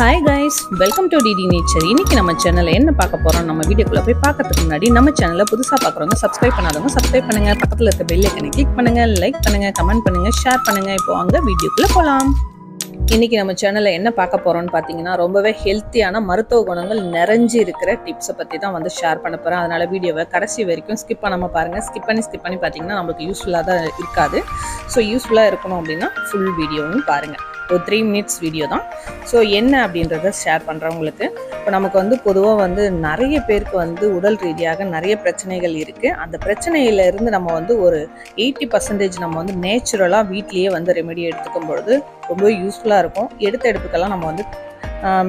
Hi guys welcome to DD nature இன்னைக்கு நம்ம சேனலில் என்ன பார்க்க போகிறோம் நம்ம வீடியோக்குள்ளே போய் பார்க்கறதுக்கு முன்னாடி நம்ம சேனலை புதுசாக பார்க்குறவங்க சப்ஸ்கிரைப் பண்ணாதவங்க சப்ஸ்கிரைப் பண்ணுங்கள் பக்கத்தில் இருக்க பெல் ஐக்கனை கிளிக் பண்ணுங்கள் லைக் பண்ணுங்கள் கமெண்ட் பண்ணுங்கள் ஷேர் பண்ணுங்கள் இப்போ வாங்க வீடியோக்குள்ளே போகலாம் இன்றைக்கி நம்ம சேனலில் என்ன பார்க்க போகிறோம்னு பார்த்தீங்கன்னா ரொம்பவே ஹெல்த்தியான மருத்துவ குணங்கள் நிறைஞ்சு இருக்கிற டிப்ஸை பற்றி தான் வந்து ஷேர் பண்ண போகிறேன் அதனால் வீடியோவை கடைசி வரைக்கும் ஸ்கிப் பண்ணாமல் பாருங்கள் ஸ்கிப் பண்ணி ஸ்கிப் பண்ணி பார்த்தீங்கன்னா நம்மளுக்கு யூஸ்ஃபுல்லாக தான் இருக்காது. ஸோ யூஸ்ஃபுல்லாக இருக்கணும் அப்படின்னா ஃபுல் வீடியோவும் பாருங்கள் ஒரு த்ரீ மினிட்ஸ் வீடியோ தான். ஸோ என்ன அப்படின்றத ஷேர் பண்ணுறேன் உங்களுக்கு. இப்போ நமக்கு வந்து பொதுவாக வந்து நிறைய பேருக்கு வந்து உடல் ரீதியாக நிறைய பிரச்சனைகள் இருக்குது அந்த பிரச்சனையில இருந்து நம்ம வந்து ஒரு எயிட்டி பர்சன்டேஜ் நம்ம வந்து நேச்சுரலாக வீட்லேயே வந்து ரெமெடி எடுத்துக்கும் பொழுது ரொம்ப யூஸ்ஃபுல்லாக இருக்கும். எடுத்த எடுப்புக்கெல்லாம் நம்ம வந்து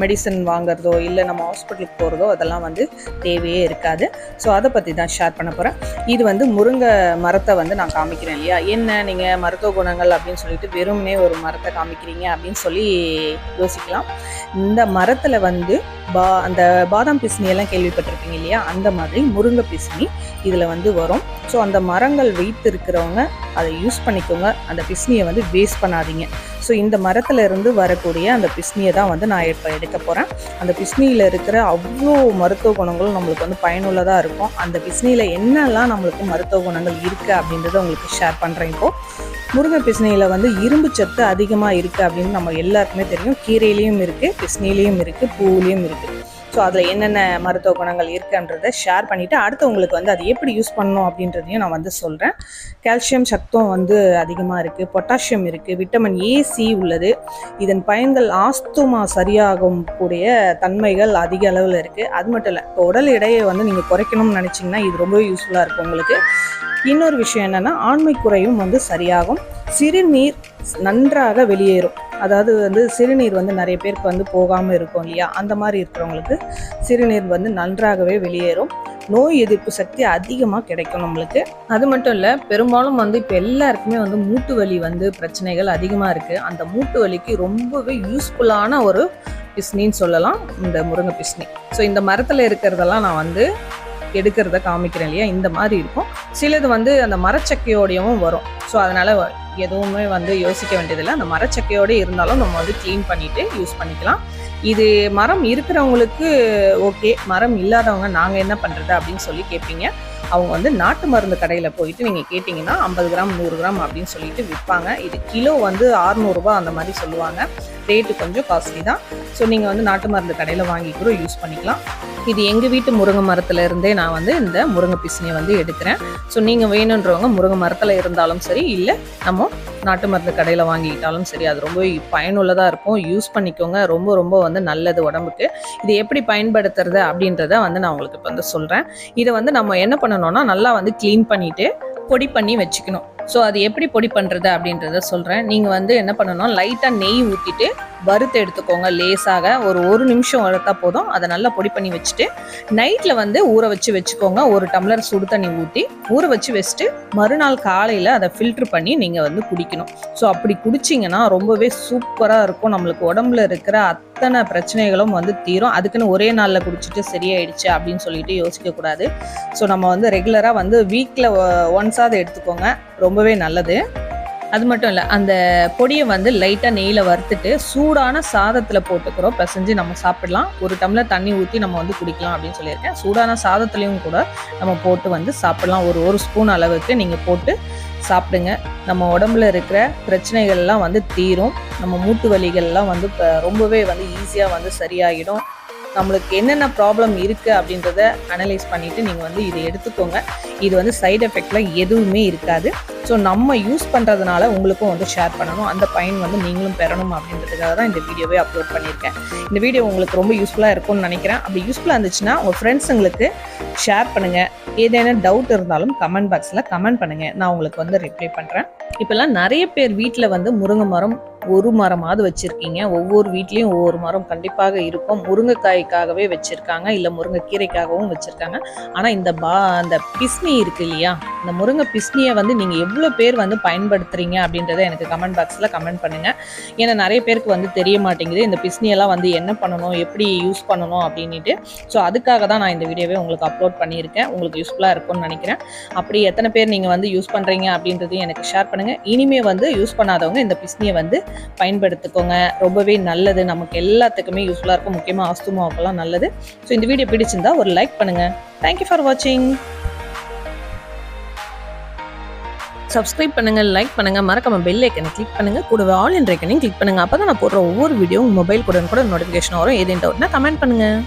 மெடிசன் வாங்குறதோ இல்லை நம்ம ஹாஸ்பிட்டலுக்கு போகிறதோ அதெல்லாம் வந்து தேவையே இருக்காது. ஸோ அதை பற்றி தான் ஷேர் பண்ண போகிறேன் இது வந்து முருங்கை மரத்தை வந்து நான் காமிக்கிறேன் இல்லையா? என்ன நீங்கள் மருத்துவ குணங்கள் அப்படின்னு சொல்லிட்டு வெறுமனே ஒரு மரத்தை காமிக்கிறீங்க அப்படின்னு சொல்லி யோசிக்கலாம். இந்த மரத்தில் வந்து பா அந்த பாதாம் பிசினி எல்லாம் கேள்விப்பட்டிருப்பீங்க இல்லையா? அந்த மாதிரி முருங்கை பிசினி இதில் வந்து வரும். ஸோ அந்த மரங்கள் வைத்து இருக்கிறவங்க அதை யூஸ் பண்ணிக்கோங்க. அந்த பிஸ்னியை வந்து வேஸ்ட் பண்ணாதீங்க. ஸோ இந்த மரத்தில் இருந்து வரக்கூடிய அந்த பிஸ்னியை தான் வந்து நான் இப்போ எடுக்க போகிறேன் அந்த பிஸ்னியில் இருக்கிற அவ்வளோ மருத்துவ குணங்களும் நம்மளுக்கு வந்து பயனுள்ளதாக இருக்கும். அந்த பிஸ்னியில் என்னெல்லாம் நம்மளுக்கு மருத்துவ குணங்கள் இருக்குது அப்படின்றத உங்களுக்கு ஷேர் பண்ணுறேன் இப்போது முருங்கை பிஸ்னியில் வந்து இரும்பு சத்து அதிகமாக இருக்குது அப்படின்னு நம்ம எல்லாருக்குமே தெரியும். கீரையிலையும் இருக்குது பிஸ்னிலையும் இருக்குது பூவிலையும் இருக்குது ஸோ அதில் என்னென்ன மருத்துவ குணங்கள் இருக்குன்றதை ஷேர் பண்ணிவிட்டு அடுத்து உங்களுக்கு வந்து அதை எப்படி யூஸ் பண்ணணும் அப்படின்றதையும் நான் வந்து சொல்கிறேன் கால்சியம் சத்தும் வந்து அதிகமாக இருக்குது பொட்டாசியம் இருக்குது விட்டமின் ஏ சி உள்ளது. இதன் பயன்கள் ஆஸ்துமா சரியாகும் கூடிய தன்மைகள் அதிக அளவில் இருக்குது அது மட்டும் இல்லை இப்போ உடல் எடையை வந்து நீங்கள் குறைக்கணும்னு நினச்சிங்கன்னா இது ரொம்பவே யூஸ்ஃபுல்லாக இருக்கும் உங்களுக்கு. இன்னொரு விஷயம் என்னென்னா ஆண்மை குறையும் வந்து சரியாகும். சிறுநீர் நன்றாக வெளியேறும். அதாவது வந்து சிறுநீர் வந்து நிறைய பேருக்கு வந்து போகாமல் இருக்கும் இல்லையா? அந்த மாதிரி இருக்கிறவங்களுக்கு சிறுநீர் வந்து நன்றாகவே வெளியேறும். நோய் எதிர்ப்பு சக்தி அதிகமாக கிடைக்கும் நம்மளுக்கு. அது மட்டும் இல்லை பெரும்பாலும் வந்து இப்போ எல்லாருக்குமே வந்து மூட்டு வலி வந்து பிரச்சனைகள் அதிகமாக இருக்குது அந்த மூட்டு வலிக்கு ரொம்பவே யூஸ்ஃபுல்லான ஒரு பிஸ்னின்னு சொல்லலாம். இந்த முருங்கை பிஸ்னி ஸோ இந்த மரத்தில் இருக்கிறதெல்லாம் நான் வந்து எடுக்கிறத காமிக்கிறேன் இல்லையா? இந்த மாதிரி இருக்கும். சிலது வந்து அந்த மரச்சக்கையோடையவும் வரும். ஸோ அதனால் எதுவுமே வந்து யோசிக்க வேண்டியதில்லை. அந்த மரச்சக்கையோடு இருந்தாலும் நம்ம வந்து க்ளீன் பண்ணிவிட்டு யூஸ் பண்ணிக்கலாம். இது மரம் இருக்கிறவங்களுக்கு ஓகே மரம் இல்லாதவங்க நாங்கள் என்ன பண்ணுறது அப்படின்னு சொல்லி கேட்பீங்க அவங்க வந்து நாட்டு மருந்து கடையில் போயிட்டு நீங்கள் கேட்டிங்கன்னா ஐம்பது கிராம் நூறு கிராம் அப்படின்னு சொல்லிட்டு விற்பாங்க இது கிலோ வந்து ஆறுநூறுபா அந்த மாதிரி சொல்லுவாங்க. ரேட்டு கொஞ்சம் காஸ்ட்லி தான். ஸோ நீங்கள் வந்து நாட்டு மருந்து கடையில் வாங்கி கூட யூஸ் பண்ணிக்கலாம். இது எங்கள் வீட்டு முருங்கை மரத்தில் இருந்தே நான் வந்து இந்த முருங்கை பிசினியை வந்து எடுக்கிறேன். ஸோ நீங்கள் வேணுன்றவங்க முருங்கை மரத்தில் இருந்தாலும் சரி இல்லை நம்ம நாட்டு மருந்து கடையில் வாங்கிக்கிட்டாலும் சரி அது ரொம்ப பயனுள்ளதாக இருக்கும். யூஸ் பண்ணிக்கோங்க. ரொம்ப ரொம்ப வந்து நல்லது உடம்புக்கு. இது எப்படி பயன்படுத்துறது அப்படின்றத வந்து நான் உங்களுக்கு இப்போ வந்து சொல்கிறேன் இதை வந்து நம்ம என்ன பண்ணணும்னா நல்லா வந்து க்ளீன் பண்ணிவிட்டு பொடி பண்ணி வச்சுக்கணும். ஸோ அது எப்படி பொடி பண்ணுறது அப்படின்றத சொல்கிறேன் நீங்கள் வந்து என்ன பண்ணணும் லைட்டாக நெய் ஊற்றிட்டு வறுத்து எடுத்துக்கோங்க லேசாக. ஒரு ஒரு நிமிஷம் வறுத்தா போதும். அதை நல்லா பொடி பண்ணி வச்சுட்டு நைட்டில் வந்து ஊற வச்சு வச்சுக்கோங்க. ஒரு டம்ளர் சுடு தண்ணி ஊற்றி ஊற வச்சு வச்சுட்டு மறுநாள் காலையில் அதை ஃபில்ட்ரு பண்ணி நீங்கள் வந்து குடிக்கணும். ஸோ அப்படி குடிச்சிங்கன்னா ரொம்பவே சூப்பராக இருக்கும். நம்மளுக்கு உடம்புல இருக்கிற அத்தனை பிரச்சனைகளும் வந்து தீரும். அதுக்குன்னு ஒரே நாளில் குடிச்சிட்டு சரியாயிடுச்சு அப்படின்னு சொல்லிட்டு யோசிக்கக்கூடாது ஸோ நம்ம வந்து ரெகுலராக வந்து வீக்கில் ஒன்ஸாவது எடுத்துக்கோங்க. ரொம்பவே நல்லது. அது மட்டும் இல்லை அந்த பொடியை வந்து லைட்டாக நெய்யில் வறுத்துட்டு சூடான சாதத்தில் போட்டுக்கிறோம். பிசைஞ்சு நம்ம சாப்பிடலாம். ஒரு டம்ளர் தண்ணி ஊற்றி நம்ம வந்து குடிக்கலாம் அப்படின்னு சொல்லியிருக்கேன். சூடான சாதத்துலேயும் கூட நம்ம போட்டு வந்து சாப்பிடலாம். ஒரு ஒரு ஸ்பூன் அளவுக்கு நீங்கள் போட்டு சாப்பிடுங்க. நம்ம உடம்புல இருக்கிற பிரச்சனைகள்லாம் வந்து தீரும். நம்ம மூட்டு வலிகள்லாம் வந்து இப்போ ரொம்பவே வந்து ஈஸியாக வந்து சரியாகிடும் நம்மளுக்கு என்னென்ன ப்ராப்ளம் இருக்குது அப்படின்றத அனலைஸ் பண்ணிவிட்டு நீங்கள் வந்து இதை எடுத்துக்கோங்க. இது வந்து சைடு எஃபெக்ட்லாம் எதுவுமே இருக்காது. ஸோ நம்ம யூஸ் பண்ணுறதுனால உங்களுக்கும் வந்து ஷேர் பண்ணணும். அந்த பயன் வந்து நீங்களும் பெறணும் அப்படின்றதுக்காக தான் இந்த வீடியோவே அப்லோட் பண்ணியிருக்கேன். இந்த வீடியோ உங்களுக்கு ரொம்ப யூஸ்ஃபுல்லாக இருக்கும்னு நினைக்கிறேன். அப்படி யூஸ்ஃபுல்லாக இருந்துச்சுன்னா உங்கள் ஃப்ரெண்ட்ஸுங்களுக்கு ஷேர் பண்ணுங்கள் ஏதேனும் டவுட் இருந்தாலும் கமெண்ட் பாக்ஸில் கமெண்ட் பண்ணுங்கள் நான் உங்களுக்கு வந்து ரிப்ளை பண்ணுறேன் இப்போல்லாம் நிறைய பேர் வீட்டில் வந்து முருங்கை மரம் ஒரு மரமாவது வச்சுருக்கீங்க. ஒவ்வொரு வீட்லேயும் ஒவ்வொரு மரம் கண்டிப்பாக இருக்கும். முருங்கைக்காய்க்காகவே வச்சுருக்காங்க. இல்லை முருங்கைக்கீரைக்காகவும் வச்சுருக்காங்க. ஆனால் இந்த பா அந்த பிஸ்னி இருக்கு இல்லையா? இந்த முருங்கை பிஸ்னியை வந்து நீங்கள் எவ்வளோ பேர் வந்து பயன்படுத்துகிறீங்க அப்படின்றத எனக்கு கமெண்ட் பாக்ஸில் கமெண்ட் பண்ணுங்கள் ஏன்னா நிறைய பேருக்கு வந்து தெரிய மாட்டேங்குது. இந்த பிஸ்னியெல்லாம் வந்து என்ன பண்ணணும் எப்படி யூஸ் பண்ணணும் அப்படின்ட்டு ஸோ அதுக்காக தான் நான் இந்த வீடியோவே உங்களுக்கு அப்லோட் பண்ணியிருக்கேன். உங்களுக்கு யூஸ்ஃபுல்லாக இருக்கும்னு நினைக்கிறேன். அப்படி எத்தனை பேர் நீங்கள் வந்து யூஸ் பண்ணுறீங்க அப்படின்றதையும் எனக்கு ஷேர் பண்ணுங்கள் இனிமே வந்து யூஸ் பண்ணாதவங்க இந்த பிஸ்னியை வந்து பயன்படுத்திக்கோங்க. ரொம்பவே நல்லது. நமக்கு எல்லாத்துக்குமே யூஸ்ஃபுல்லாக இருக்கும். முக்கியமாக அஸ்துமாவுக்கெல்லாம் நல்லது. ஸோ இந்த வீடியோ பிடிச்சிருந்தா ஒரு லைக் பண்ணுங்கள் தேங்க்யூ ஃபார் வாட்சிங் சப்ஸ்கிரைப் பண்ணுங்கள் லைக் பண்ணுங்க மறக்காம பெல் ஐக்கனை கிளிக் பண்ணுங்கள் கூடவே ஆல் இன் ஐக்கனையும் கிளிக் அப்போ நான் போடுற ஒவ்வொரு வீடியோ மொபைல் கூட கூட நோட்டிஃபிகேஷன் வரும். ஏதேன் டவுட்னா கமெண்ட் பண்ணுங்கள்